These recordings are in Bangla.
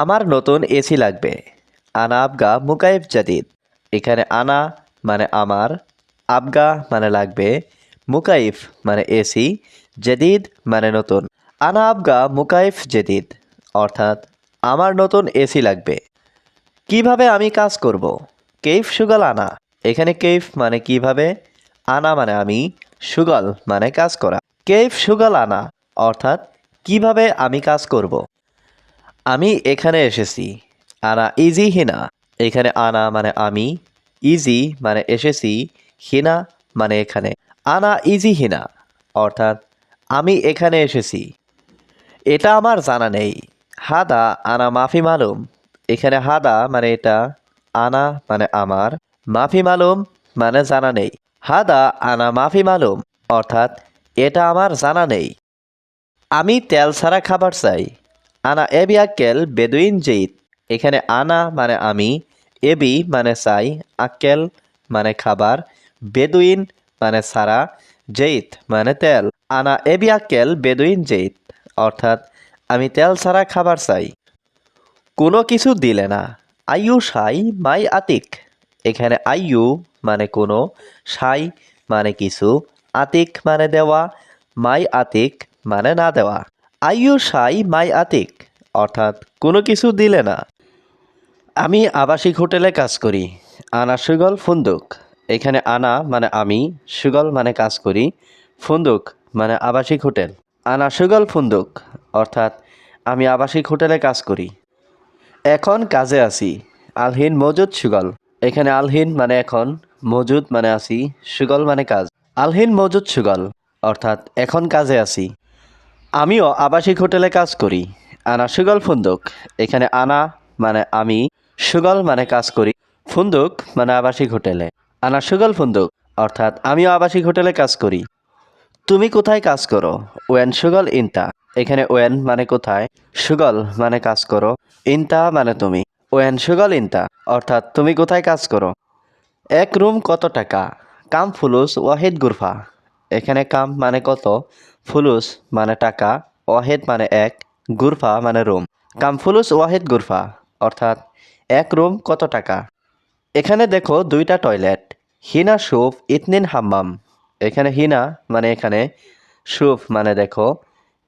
আমার নতুন এসি লাগবে। আনা আবগা মুকাইফ জাদিদ। এখানে আনা মানে আমার, আবগা মানে লাগবে, মুকাইফ মানে এসি, জেদিদ মানে নতুন। আনা আবগা মুকাইফ জেদিদ, অর্থাৎ আমার নতুন এসি লাগবে। কীভাবে আমি কাজ করব? কেইফ সুগল আনা। এখানে কেইফ মানে কীভাবে? আনা মানে আমি, সুগল মানে কাজ করা। কেইফ সুগল আনা, অর্থাৎ কীভাবে আমি কাজ করব? আমি এখানে এসেছি। আনা ইজি হিনা। এখানে আনা মানে আমি, ইজি মানে এসেছি, হিনা মানে এখানে। আনা ইজি হিনা, অর্থাৎ আমি এখানে এসেছি। এটা আমার জানা নেই। হাদা আনা মাফি মালুম। এখানে হাদা মানে এটা, আনা মানে আমার। মাফি মালুম মানে জানা নেই। হাদা আনা মাফি মালুম, অর্থাৎ এটা আমার জানা নেই। আমি তেল ছাড়া খাবার চাই। আনা এবি আক্কেল বেদুইন জেইদ এখানে আনা মানে আমি, এবি মানে চাই আক্কেল মানে খাবার, বেদুইন মানে ছাড়া জেইদ মানে তেল। আনা এবি আক্কেল বেদুইন জেইদ অর্থাৎ আমি তেল ছাড়া খাবার চাই। কোনো কিছু দিলে না। আইয়ু সাই মাই আতিক। এখানে আইয়ু মানে কোনো, সাই মানে কিছু, আতিক মানে দেওয়া, মাই আতিক মানে না দেওয়া। আইয়ু সাই মাই আতিক, অর্থাৎ কোনো কিছু দিলে না। আমি আবাসিক হোটেলে কাজ করি, আনা সুগল ফুন্দুক। এখানে আনা মানে আমি, সুগল মানে কাজ করি, ফুন্দুক মানে আবাসিক হোটেল। আনা সুগল ফুন্দুক, অর্থাৎ আমি আবাসিক হোটেলে কাজ করি। এখন কাজে আছি আলহিন মজুদ সুগল। এখানে আলহিন মানে এখন, মজুদ মানে আছি সুগল মানে কাজ। আলহিন মজুদ সুগল, অর্থাৎ এখন কাজে আছি আমিও আবাসিক হোটেলে কাজ করি। আনা সুগল ফুন্দুক। এখানে আনা মানে আমি, সুগল মানে কাজ করি। ফুন্দুক মানে আবাসিক হোটেলে। আনা সুগল ফুন্দুক, অর্থাৎ আমিও আবাসিক হোটেলে কাজ করি। তুমি কোথায় কাজ করো? ওয়েন সুগল, ইনতা। এখানে ওয়েন মানে কোথায়? সুগল মানে কাজ করো। ইনতা মানে তুমি। ওয়েন সুগল, ইনতা। অর্থাৎ তুমি কোথায় কাজ করো? এক রুম কত টাকা? কাম ফুলুস ওয়াহিদ গুরফা। এখানে কাম মানে কত? ফুলুস মানে টাকা, ওয়াহেদ মানে এক, গুরফা মানে রুম। কাম ফুলুস, ওয়াহেদ, গুরফা, অর্থাৎ এক রুম কত টাকা? এখানে দেখো দুইটা টয়লেট, হিনা সুফ ইতনিন, হাম্মাম। এখানে হিনা মানে এখানে সুফ মানে দেখো,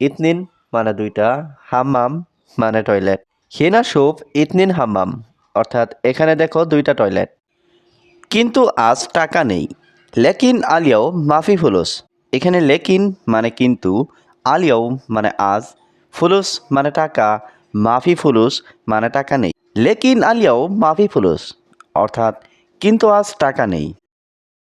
ইতনিন মানে দুইটা, হাম্মাম মানে টয়লেট। হিনা সুফ ইতনিন, হাম্মাম, অর্থাৎ এখানে দেখো দুইটা টয়লেট। কিন্তু আজ টাকা নেই। লেকিন আলিয়াও মাফি ফুলুস এখানে লেকিন মানে কিন্তু, আলিয়াও মানে আজ, ফুলুস মানে টাকা মাফি ফুলুস মানে টাকা নেই। লেকিন আলিয়াও মাফি ফুলুস অর্থাৎ কিন্তু আজ টাকা নেই।